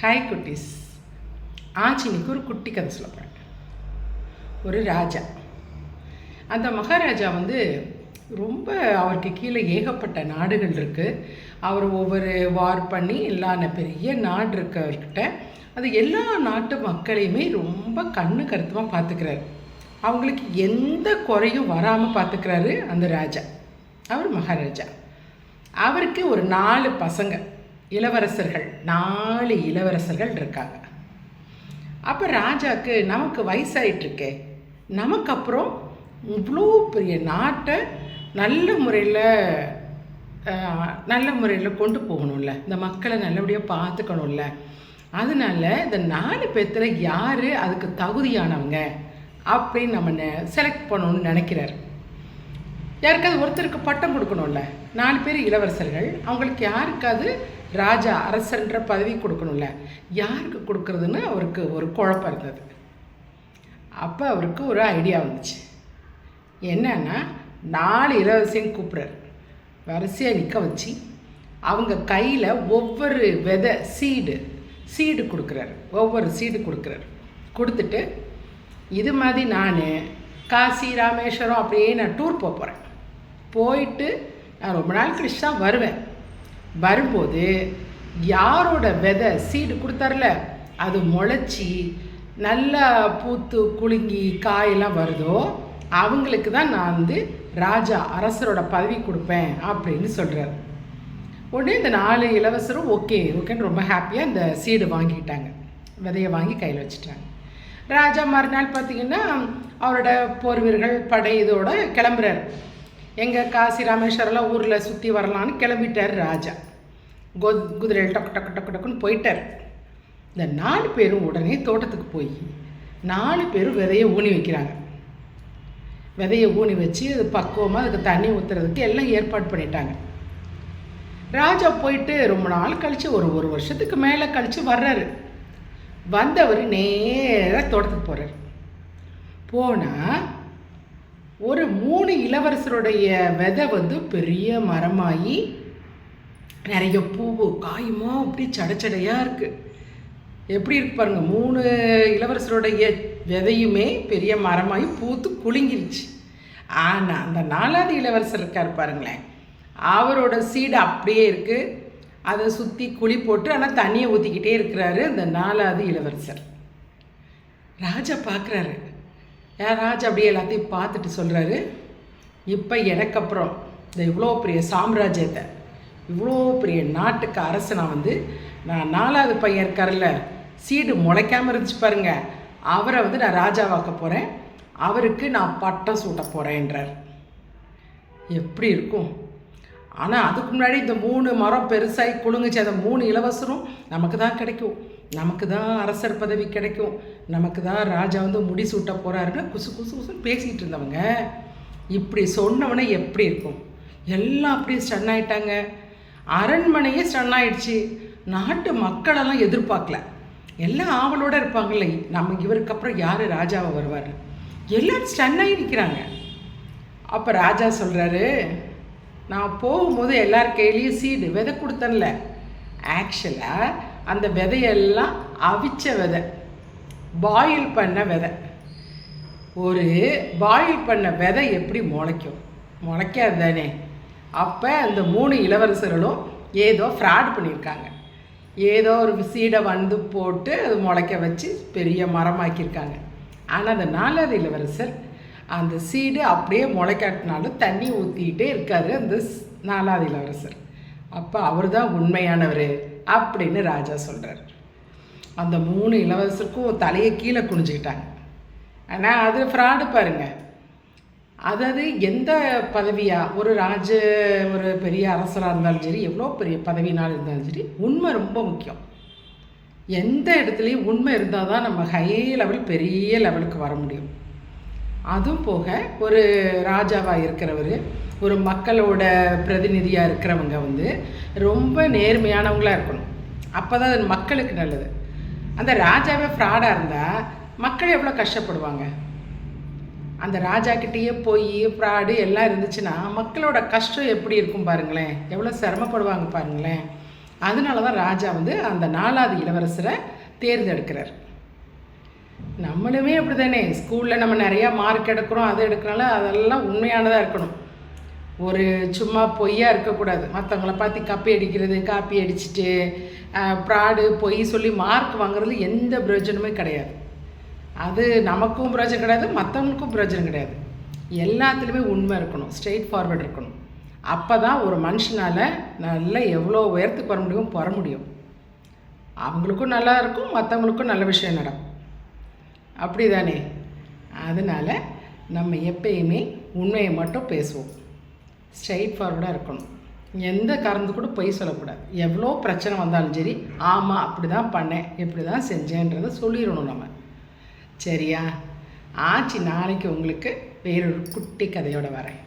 Hi குட்டீஸ். ஆச்சினிக்கு ஒரு குட்டி கதை சொல்ல போகிறேன் ஒரு ராஜா. அந்த மகாராஜா வந்து ரொம்ப அவருக்கு கீழே ஏகப்பட்ட நாடுகள் இருக்குது அவர் ஒவ்வொரு வார் பண்ணி எல்லான பெரிய நாடு இருக்கு அவர்கிட்ட. அது எல்லா நாட்டு மக்களையுமே ரொம்ப கண்ணு கருத்துமாக பார்த்துக்கிறாரு அவங்களுக்கு எந்த குறையும் வராமல் பார்த்துக்கிறாரு அந்த ராஜா. அவர் மகாராஜா. அவருக்கு ஒரு நாலு பசங்க. இளவரசர்கள் நாலு இளவரசர்கள் இருக்காங்க. அப்போ ராஜாவுக்கு நமக்கு வயசாயிட்ருக்கே நமக்கு அப்புறம் இவ்வளோ பெரிய நாட்டை நல்ல முறையில் நல்ல முறையில் கொண்டு போகணும்ல. இந்த மக்களை நல்லபடியாக பார்த்துக்கணும்ல. அதனால இந்த நாலு பேர்த்தில் யார் அதுக்கு தகுதியானவங்க அப்படின்னு நம்ம செலக்ட் பண்ணணும்னு நினைக்கிறாரு. யாருக்காவது ஒருத்தருக்கு பட்டம் கொடுக்கணும்ல? நாலு பேர் இளவரசர்கள். அவங்களுக்கு யாருக்காவது ராஜா அரசன்ற பதவி கொடுக்கணும்ல? யாருக்கு கொடுக்கறதுன்னு அவருக்கு ஒரு குழப்பம் இருந்தது. அப்போ அவருக்கு ஒரு ஐடியா வந்துச்சு. என்னன்னா நாலு இளவரசையும் கூப்பிட்றாரு. வரிசையாக நிற்க வச்சு அவங்க கையில் ஒவ்வொரு விதை சீடு சீடு கொடுக்குறாரு. ஒவ்வொரு சீடு கொடுக்குறாரு. கொடுத்துட்டு இது மாதிரி நான் காசி ராமேஸ்வரம் அப்படியே நான் டூர் போக போகிறேன் போயிட்டு நான் ரொம்ப நாள் கழிச்சு தான் வருவேன். வரும்போது யாரோட விதை சீடு கொடுத்தாருல அது முளைச்சி நல்லா பூத்து குலுங்கி காயெல்லாம் வருதோ அவங்களுக்கு தான் நான் வந்து ராஜா அரசரோட பதவி கொடுப்பேன் அப்படின்னு சொல்கிறார் உடனே இந்த நாலு இளவரசரும் ஓகே ஓகேன்னு ரொம்ப ஹாப்பியாக இந்த சீடு வாங்கிக்கிட்டாங்க விதையை வாங்கி கையில் வச்சுட்டாங்க. ராஜா மறுநாள் பார்த்தீங்கன்னா அவரோட போர்வீர்கள் படை இதோட கிளம்புறாரு. எங்கள் காசி ராமேஸ்வரம்லாம் ஊரில் சுற்றி வரலான்னு கிளம்பிட்டார் ராஜா. கோ குதிரையில் டக்கு டக்கு டக்கு டக்குன்னு போயிட்டார். இந்த நாலு பேரும் உடனே தோட்டத்துக்கு போய் நாலு பேரும் விதையை ஊனி வைக்கிறாங்க. விதையை ஊனி வச்சு அது பக்குவமாக அதுக்கு தண்ணி ஊற்றுறதுக்கு எல்லாம் ஏற்பாடு பண்ணிட்டாங்க. ராஜா போயிட்டு ரொம்ப நாள் கழித்து ஒரு ஒரு வருஷத்துக்கு மேலே கழித்து வர்றாரு. வந்தவர் நேராக தோட்டத்துக்கு போகிறார் போனால் ஒரு மூணு இளவரசருடைய விதை வந்து பெரிய மரமாகி நிறைய பூவு காயுமா? அப்படி சடச்சடையாக இருக்குது எப்படி இருக்கு பாருங்க. மூணு இளவரசருடைய விதையுமே பெரிய மரமாகி பூத்து குலுங்கிருச்சு. ஆனால் அந்த நாலாவது இளவரசர் இருக்கார் பாருங்களேன். அவரோட சீடு அப்படியே இருக்குது அதை சுற்றி குழி போட்டு ஆனால் தண்ணியை ஊற்றிக்கிட்டே இருக்கிறாரு அந்த நாலாவது இளவரசர். ராஜா பார்க்குறாரு ராஜா அப்படியே எல்லாத்தையும் பார்த்துட்டு சொல்கிறாரு இப்போ எனக்கு அப்புறம் இந்த இவ்வளோ பெரிய சாம்ராஜ்யத்தை இவ்வளோ பெரிய நாட்டுக்கு அரசு நான் வந்து நான் நாலாவது பையன் இருக்கார்ல சீடு முளைக்காமல் இருந்துச்சு பாருங்க. அவரை வந்து நான் ராஜாவாக்க போகிறேன் அவருக்கு நான் பட்டம் சூட்ட போகிறேன்றார் எப்படி இருக்கும்? ஆனால் அதுக்கு முன்னாடி இந்த மூணு மரம் பெருசாகி குலுங்குச்சு. அந்த மூணு இலவசரும் நமக்கு தான் கிடைக்கும். நமக்கு தான் அரசர் பதவி கிடைக்கும். நமக்கு தான் ராஜா வந்து முடி சூட்ட போகிறாருன்னு குசு குசு குசுன்னு பேசிகிட்டு இருந்தவங்க. இப்படி சொன்னவனே எப்படி இருக்கும்? எல்லாம் அப்படியே ஸ்டன் ஆகிட்டாங்க அரண்மனையே ஸ்டன் ஆயிடுச்சு. நாட்டு மக்களெல்லாம் எதிர்பார்க்கல. எல்லாம் ஆவலோடு இருப்பாங்களே நம்ம இவருக்கு அப்புறம் யார் ராஜாவை வருவார்? எல்லாரும் ஸ்டன் ஆகி நிற்கிறாங்க அப்போ ராஜா சொல்கிறாரு நான் போகும்போது எல்லார் கையிலையும் சீடு விதை கொடுத்தேன்ல. ஆக்சுவலாக அந்த விதையெல்லாம் அவிச்ச விதை. பாயில் பண்ண விதை. ஒரு பாயில் பண்ண விதை எப்படி முளைக்கும்? முளைக்காது தானே? அப்போ அந்த மூணு இளவரசர்களும் ஏதோ ஃப்ராட் பண்ணியிருக்காங்க. ஏதோ ஒரு சீடை வந்து போட்டு அது முளைக்க வச்சு பெரிய மரமாக்கியிருக்காங்க. ஆனால் அந்த நாலாவது இளவரசர் அந்த சீடு அப்படியே முளைக்காட்டினாலும் தண்ணி ஊற்றிக்கிட்டே இருக்காரு அந்த நாலாவது இளவரசர். அப்போ அவர் தான் உண்மையானவர். அப்படின்னு ராஜா சொல்கிறார் அந்த மூணு இளவரசருக்கும் தலையை கீழே குனிஞ்சிக்கிட்டாங்க. ஆனால் அது ஃப்ராடு பாருங்கள் அதாவது எந்த பதவியாக ஒரு ராஜ ஒரு பெரிய அரசராக இருந்தாலும் சரி எவ்வளோ பெரிய பதவினால் இருந்தாலும் சரி உண்மை ரொம்ப முக்கியம். எந்த இடத்துலையும் உண்மை இருந்தால் தான் நம்ம ஹை லெவல் பெரிய லெவலுக்கு வர முடியும். அதுவும் போக ஒரு ராஜாவாக இருக்கிறவர் ஒரு மக்களோட பிரதிநிதியாக இருக்கிறவங்க வந்து ரொம்ப நேர்மையானவங்களாக இருக்கணும். அப்போ தான் அது மக்களுக்கு நல்லது. அந்த ராஜாவே ஃப்ராடாக இருந்தால் மக்கள் எவ்வளோ கஷ்டப்படுவாங்க? அந்த ராஜாக்கிட்டேயே போய் ஃப்ராடு எல்லாம் இருந்துச்சுன்னா மக்களோட கஷ்டம் எப்படி இருக்கும் பாருங்களேன்? எவ்வளோ சிரமப்படுவாங்க பாருங்களேன்? அதனால தான் ராஜா வந்து அந்த நாலாவது இளவரசரை தேர்ந்தெடுக்கிறார். நம்மளுமே அப்படி தானே ஸ்கூலில் நம்ம நிறையா மார்க் எடுக்கிறோம் அது எடுக்கிறனால அதெல்லாம் உண்மையானதாக இருக்கணும். ஒரு சும்மா பொய்யா இருக்கக்கூடாது. மற்றவங்கள பார்த்து கப்பி அடிக்கிறது காப்பி அடிச்சுட்டு ப்ராடு பொய் சொல்லி மார்க் வாங்குறது எந்த பிரயோஜனமே கிடையாது. அது நமக்கும் பிரயோஜனம் கிடையாது மற்றவங்களுக்கும் பிரயோஜனம் கிடையாது. எல்லாத்துலேயுமே உண்மை இருக்கணும் ஸ்ட்ரெயிட் ஃபார்வர்ட் இருக்கணும். அப்போ தான் ஒரு மனுஷனால் நல்லா எவ்வளோ உயரத்துக்கு வர முடியும் வர முடியும். அவங்களுக்கும் நல்லா இருக்கும் மற்றவங்களுக்கும் நல்ல விஷயம் நடக்கும். அப்படி தானே அதனால் நம்ம எப்பயுமே உண்மையை மட்டும் பேசுவோம். ஸ்ட்ரைட் ஃபார்வர்டாக இருக்கணும். எந்த காரணத்து கூட பொய் சொல்லக்கூடாது. எவ்வளோ பிரச்சனை வந்தாலும் சரி ஆமாம் அப்படி தான் பண்ணேன் இப்படி தான் செஞ்சேன்றதை சொல்லிடணும் நம்ம. சரியா? ஆச்சு நாளைக்கு உங்களுக்கு வேறொரு குட்டி கதையோடு வரேன்.